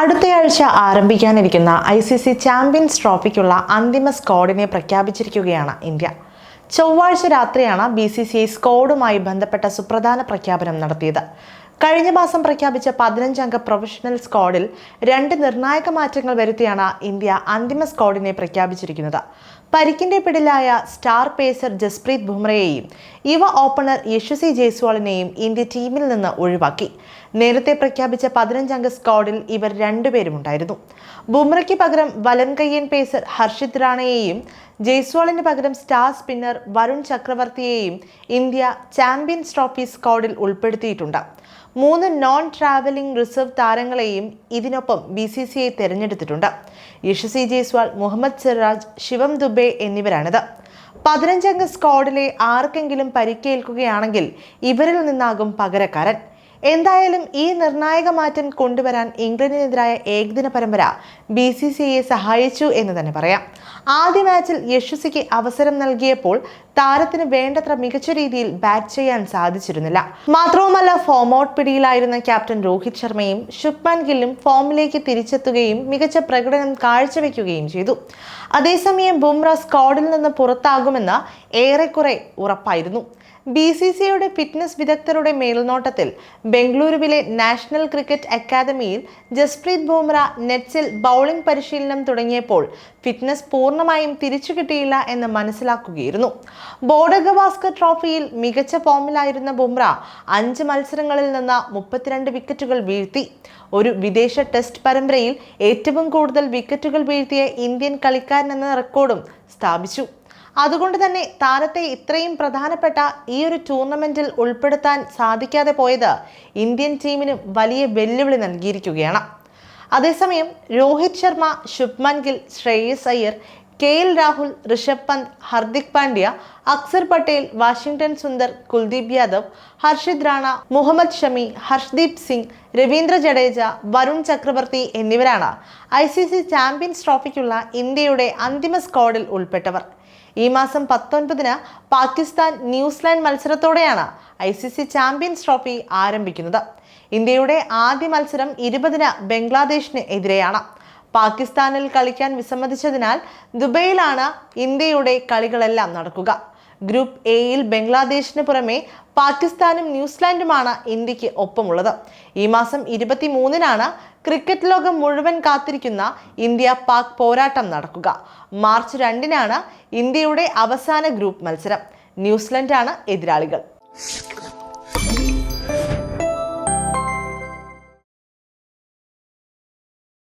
അടുത്തയാഴ്ച ആരംഭിക്കാനിരിക്കുന്ന I C C champions ട്രോഫിക്കുള്ള അന്തിമ സ്ക്വാഡിനെ പ്രഖ്യാപിച്ചിരിക്കുകയാണ് ഇന്ത്യ. ചൊവ്വാഴ്ച രാത്രിയാണ് ബി സി സി ഐ സ്ക്വാഡുമായി ബന്ധപ്പെട്ട സുപ്രധാന പ്രഖ്യാപനം നടത്തിയത്. കഴിഞ്ഞ മാസം പ്രഖ്യാപിച്ച പതിനഞ്ചംഗ പ്രൊഫഷണൽ സ്ക്വാഡിൽ രണ്ട് നിർണായക മാറ്റങ്ങൾ വരുത്തിയാണ് ഇന്ത്യ അന്തിമ സ്ക്വാഡിനെ പ്രഖ്യാപിച്ചിരിക്കുന്നത്. പരിക്കിന്റെ പിടിലായ സ്റ്റാർ പേസർ ജസ്പ്രീത് ബുംറയെയും യുവ ഓപ്പണർ യശസ്വി ജയ്സ്വാളിനെയും ഇന്ത്യ ടീമിൽ നിന്ന് ഒഴിവാക്കി. നേരത്തെ പ്രഖ്യാപിച്ച പതിനഞ്ചംഗ സ്ക്വാഡിൽ ഇവർ രണ്ടുപേരും ഉണ്ടായിരുന്നു ബുംറയ്ക്ക് പകരം വലങ്കയ്യൻ പേസർ ഹർഷിത് റാണയെയും ജയ്സ്വാളിന് പകരം സ്റ്റാർ സ്പിന്നർ വരുൺ ചക്രവർത്തിയെയും ഇന്ത്യ ചാമ്പ്യൻസ് ട്രോഫി സ്ക്വാഡിൽ ഉൾപ്പെടുത്തിയിട്ടുണ്ട്. മൂന്ന് നോൺ ട്രാവലിംഗ് റിസർവ് താരങ്ങളെയും ഇതിനൊപ്പം ബി സി സി ഐ തിരഞ്ഞെടുത്തിട്ടുണ്ട്. യശസ്വി ജയ്സ്വാൾ മുഹമ്മദ് സിറാജ് ശിവം ദുബെ എന്നിവരാണിത്. പതിനഞ്ചംഗ സ്ക്വാഡിലെ ആർക്കെങ്കിലും പരിക്കേൽക്കുകയാണെങ്കിൽ ഇവരിൽ നിന്നാകും പകരക്കാരൻ. എന്തായാലും ഈ നിർണായക മാറ്റം കൊണ്ടുവരാൻ ഇംഗ്ലണ്ടിനെതിരായ ഏകദിന പരമ്പര ബി സി സി ഐയെ സഹായിച്ചു എന്ന് തന്നെ പറയാം. ആദ്യ മാച്ചിൽ യശസ്വിക്ക് അവസരം നൽകിയപ്പോൾ താരത്തിന് വേണ്ടത്ര മികച്ച രീതിയിൽ ബാറ്റ് ചെയ്യാൻ സാധിച്ചിരുന്നില്ല. മാത്രവുമല്ല ഫോം ഔട്ട് പിടിയിലായിരുന്ന ക്യാപ്റ്റൻ രോഹിത് ശർമ്മയും ശുഭ്മാൻ ഗില്ലും ഫോമിലേക്ക് തിരിച്ചെത്തുകയും മികച്ച പ്രകടനം കാഴ്ചവെക്കുകയും ചെയ്തു. അതേസമയം ബുംറ സ്ക്വാഡിൽ നിന്ന് പുറത്താകുമെന്ന് ഏറെക്കുറെ ഉറപ്പായിരുന്നു. ബി സി സിയുടെ ഫിറ്റ്നസ് വിദഗ്ധരുടെ മേൽനോട്ടത്തിൽ ബംഗളൂരുവിലെ നാഷണൽ ക്രിക്കറ്റ് അക്കാദമിയിൽ ജസ്പ്രീത് ബുംറ നെറ്റ്സിൽ ബൗളിംഗ് പരിശീലനം തുടങ്ങിയപ്പോൾ ഫിറ്റ്നസ് പൂർണമായും തിരിച്ചു കിട്ടിയില്ല എന്ന് മനസ്സിലാക്കുകയായിരുന്നു ബോർഡഗവാസ്കർ ട്രോഫിയിൽ മികച്ച ഫോമിലായിരുന്ന ബുംറ അഞ്ച് മത്സരങ്ങളിൽ നിന്ന് മുപ്പത്തിരണ്ട് വിക്കറ്റുകൾ വീഴ്ത്തി. ഒരു വിദേശ ടെസ്റ്റ് പരമ്പരയിൽ ഏറ്റവും കൂടുതൽ വിക്കറ്റുകൾ വീഴ്ത്തിയ ഇന്ത്യൻ കളിക്കാരൻ എന്ന റെക്കോർഡും സ്ഥാപിച്ചു. അതുകൊണ്ട് തന്നെ താരത്തെ ഇത്രയും പ്രധാനപ്പെട്ട ഈ ഒരു ടൂർണമെന്റിൽ ഉൾപ്പെടുത്താൻ സാധിക്കാതെ പോയത് ഇന്ത്യൻ ടീമിന് വലിയ വെല്ലുവിളി നൽകിയിരിക്കുകയാണ്. അതേസമയം Rohit Sharma Shubman Gill Shreyas Iyer K L Rahul Rishabh Pant Hardik Pandya Axar Patel Washington Sundar Kuldeep Yadav Harshit Rana Mohammed Shami Arshdeep Singh Ravindra Jadeja Varun Chakravarthy എന്നിവരാണ് ഐ സി സി ചാമ്പ്യൻസ് ട്രോഫിക്കുള്ള ഇന്ത്യയുടെ അന്തിമ സ്ക്വാഡിൽ ഉൾപ്പെട്ടവർ. ഈ മാസം പത്തൊൻപതിന് Pakistan New Zealand മത്സരത്തോടെയാണ് I C C champions trophy ആരംഭിക്കുന്നത്. ഇന്ത്യയുടെ ആദ്യ മത്സരം ഇരുപതിന് ബംഗ്ലാദേശിന് എതിരെയാണ്. പാകിസ്ഥാനിൽ കളിക്കാൻ വിസമ്മതിച്ചതിനാൽ ദുബൈയിലാണ് ഇന്ത്യയുടെ കളികളെല്ലാം നടക്കുക. ഗ്രൂപ്പ് എയിൽ ബംഗ്ലാദേശിന് പുറമെ പാകിസ്ഥാനും ന്യൂസിലാൻഡുമാണ് ഇന്ത്യയ്ക്ക് ഒപ്പമുള്ളത്. ഈ മാസം ഇരുപത്തി മൂന്നിനാണ് ക്രിക്കറ്റ് ലോകം മുഴുവൻ കാത്തിരിക്കുന്ന ഇന്ത്യ പാക് പോരാട്ടം നടക്കുക. മാർച്ച് രണ്ടിനാണ് ഇന്ത്യയുടെ അവസാന ഗ്രൂപ്പ് മത്സരം. ന്യൂസിലൻഡാണ് എതിരാളികൾ.